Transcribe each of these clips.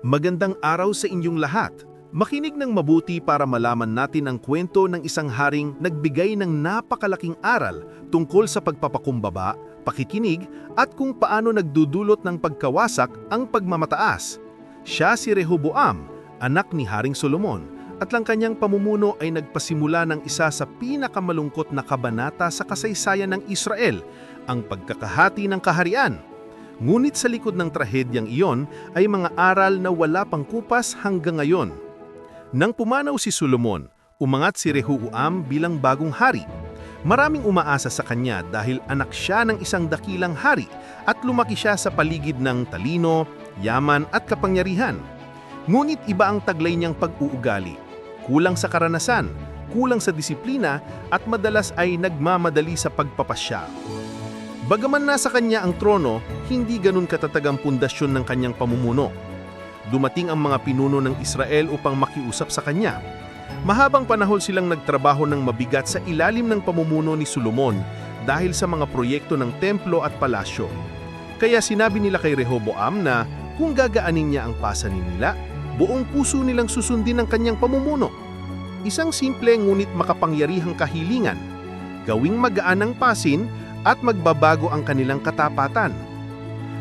Magandang araw sa inyong lahat. Makinig ng mabuti para malaman natin ang kwento ng isang haring nagbigay ng napakalaking aral tungkol sa pagpapakumbaba, pakikinig at kung paano nagdudulot ng pagkawasak ang pagmamataas. Siya si Rehoboam, anak ni Haring Solomon, at lang kanyang pamumuno ay nagpasimula ng isa sa pinakamalungkot na kabanata sa kasaysayan ng Israel, ang pagkakahati ng kaharian. Ngunit sa likod ng trahedyang iyon ay mga aral na wala pang kupas hanggang ngayon. Nang pumanaw si Solomon, umangat si Rehoboam bilang bagong hari. Maraming umaasa sa kanya dahil anak siya ng isang dakilang hari at lumaki siya sa paligid ng talino, yaman at kapangyarihan. Ngunit iba ang taglay niyang pag-uugali. Kulang sa karanasan, kulang sa disiplina at madalas ay nagmamadali sa pagpapasya. Bagaman nasa kanya ang trono, hindi ganun katatag ang pundasyon ng kanyang pamumuno. Dumating ang mga pinuno ng Israel upang makiusap sa kanya. Mahabang panahon silang nagtrabaho ng mabigat sa ilalim ng pamumuno ni Solomon dahil sa mga proyekto ng templo at palasyo. Kaya sinabi nila kay Rehoboam na kung gagaanin niya ang pasanin nila, buong puso nilang susundin ang kanyang pamumuno. Isang simple ngunit makapangyarihang kahilingan. Gawing magaan ang pasin at magbabago ang kanilang katapatan.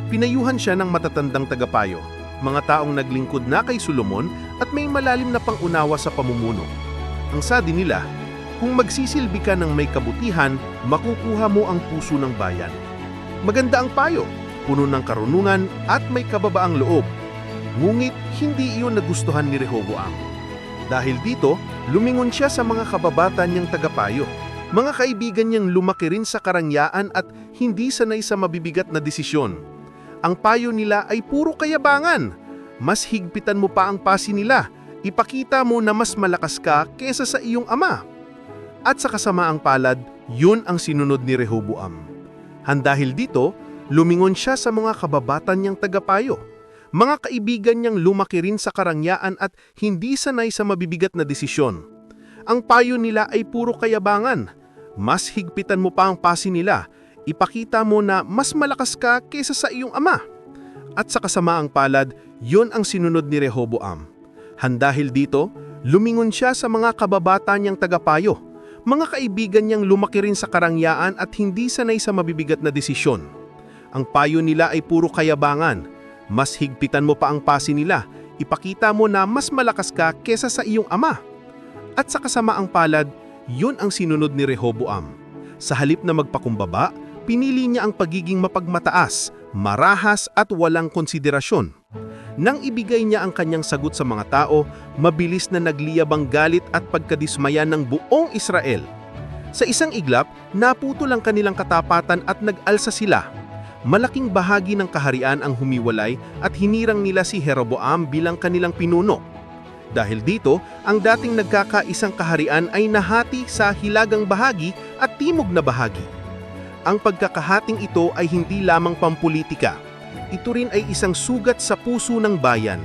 Pinayuhan siya ng matatandang tagapayo, mga taong naglingkod na kay Solomon at may malalim na pangunawa sa pamumuno. Ang sabi nila, kung magsisilbi ka ng may kabutihan, makukuha mo ang puso ng bayan. Maganda ang payo, puno ng karunungan at may kababaang loob. Ngunit hindi iyon nagustuhan ni Rehoboam. Dahil dito, lumingon siya sa mga kababatan niyang tagapayo. Mga kaibigan niyang lumaki rin sa karangyaan at hindi sanay sa mabibigat na desisyon. Ang payo nila ay puro kayabangan. Mas higpitan mo pa ang pasi nila. Ipakita mo na mas malakas ka kesa sa iyong ama. At sa kasamaang palad, yun ang sinunod ni Rehoboam. Handahil dito, lumingon siya sa mga kababatan niyang tagapayo. Mga kaibigan niyang lumaki rin sa karangyaan at hindi sanay sa mabibigat na desisyon. Ang payo nila ay puro kayabangan. Mas higpitan mo pa ang pasi nila. Ipakita mo na mas malakas ka kesa sa iyong ama. At sa kasamaang palad, yun ang sinunod ni Rehoboam. Handahil dito, lumingon siya sa mga kababata niyang tagapayo. Mga kaibigan niyang lumaki rin sa karangyaan at hindi sanay sa mabibigat na desisyon. Ang payo nila ay puro kayabangan. Mas higpitan mo pa ang pasi nila. Ipakita mo na mas malakas ka kesa sa iyong ama. At sa kasamaang palad, yun ang sinunod ni Rehoboam. Sa halip na magpakumbaba, pinili niya ang pagiging mapagmataas, marahas at walang konsiderasyon. Nang ibigay niya ang kanyang sagot sa mga tao, mabilis na nagliyab ang galit at pagkadismaya ng buong Israel. Sa isang iglap, naputol ang kanilang katapatan at nag-alsa sila. Malaking bahagi ng kaharian ang humiwalay at hinirang nila si Jeroboam bilang kanilang pinuno. Dahil dito, ang dating nagkakaisang kaharian ay nahati sa hilagang bahagi at timog na bahagi. Ang pagkakahating ito ay hindi lamang pampolitika. Ito rin ay isang sugat sa puso ng bayan.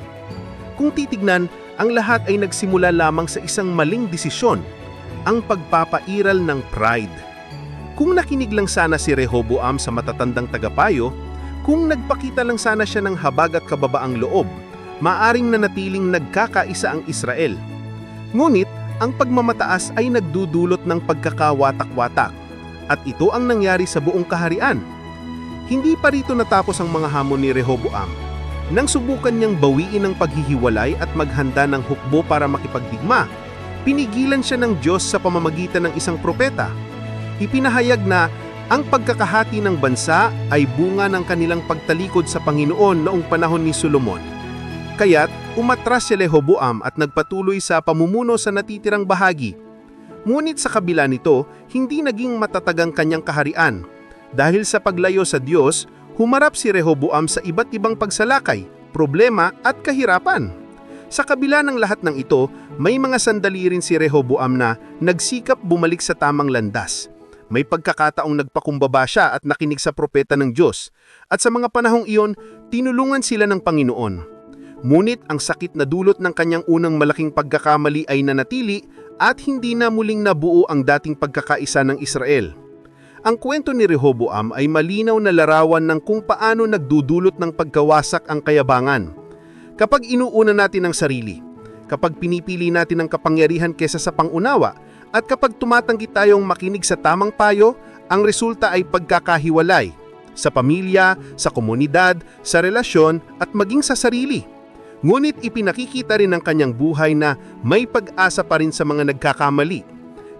Kung titignan, ang lahat ay nagsimula lamang sa isang maling desisyon, ang pagpapairal ng pride. Kung nakinig lang sana si Rehoboam sa matatandang tagapayo, kung nagpakita lang sana siya ng habag at kababaang loob, maaring nanatiling nagkakaisa ang Israel. Ngunit, ang pagmamataas ay nagdudulot ng pagkakawatak-watak at ito ang nangyari sa buong kaharian. Hindi pa rito natapos ang mga hamon ni Rehoboam. Nang subukan niyang bawiin ang paghihiwalay at maghanda ng hukbo para makipagdigma, pinigilan siya ng Diyos sa pamamagitan ng isang propeta. Ipinahayag na ang pagkakahati ng bansa ay bunga ng kanilang pagtalikod sa Panginoon noong panahon ni Solomon. Kaya't umatras si Rehoboam at nagpatuloy sa pamumuno sa natitirang bahagi. Ngunit sa kabila nito, hindi naging matatag ang kanyang kaharian. Dahil sa paglayo sa Diyos, humarap si Rehoboam sa iba't ibang pagsalakay, problema at kahirapan. Sa kabila ng lahat ng ito, may mga sandali rin si Rehoboam na nagsikap bumalik sa tamang landas. May pagkakataong nagpakumbaba siya at nakinig sa propeta ng Diyos. At sa mga panahong iyon, tinulungan sila ng Panginoon. Ngunit ang sakit na dulot ng kanyang unang malaking pagkakamali ay nanatili at hindi na muling nabuo ang dating pagkakaisa ng Israel. Ang kwento ni Rehoboam ay malinaw na larawan ng kung paano nagdudulot ng pagkawasak ang kayabangan. Kapag inuuna natin ang sarili, kapag pinipili natin ang kapangyarihan kesa sa pangunawa, at kapag tumatanggi tayong makinig sa tamang payo, ang resulta ay pagkakahiwalay sa pamilya, sa komunidad, sa relasyon at maging sa sarili. Ngunit ipinakikita rin ng kanyang buhay na may pag-asa pa rin sa mga nagkakamali.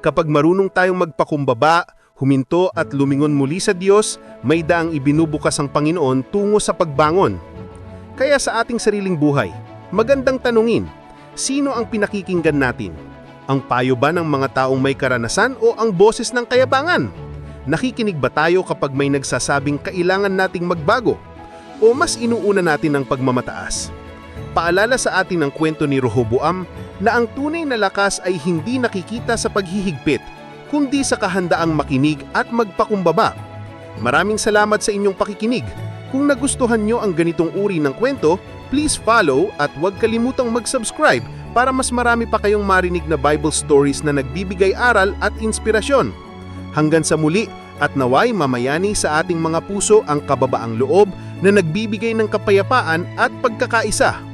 Kapag marunong tayong magpakumbaba, huminto at lumingon muli sa Diyos, may daang ibinubukas ang Panginoon tungo sa pagbangon. Kaya sa ating sariling buhay, magandang tanungin, sino ang pinakikinggan natin? Ang payo ba ng mga taong may karanasan o ang boses ng kayabangan? Nakikinig ba tayo kapag may nagsasabing kailangan nating magbago? O mas inuuna natin ang pagmamataas? Paalala sa atin ng kwento ni Rehoboam na ang tunay na lakas ay hindi nakikita sa paghihigpit, kundi sa kahandaang makinig at magpakumbaba. Maraming salamat sa inyong pakikinig. Kung nagustuhan nyo ang ganitong uri ng kwento, please follow at huwag kalimutang mag-subscribe para mas marami pa kayong marinig na Bible stories na nagbibigay aral at inspirasyon. Hanggang sa muli at naway mamayani sa ating mga puso ang kababaang loob na nagbibigay ng kapayapaan at pagkakaisa.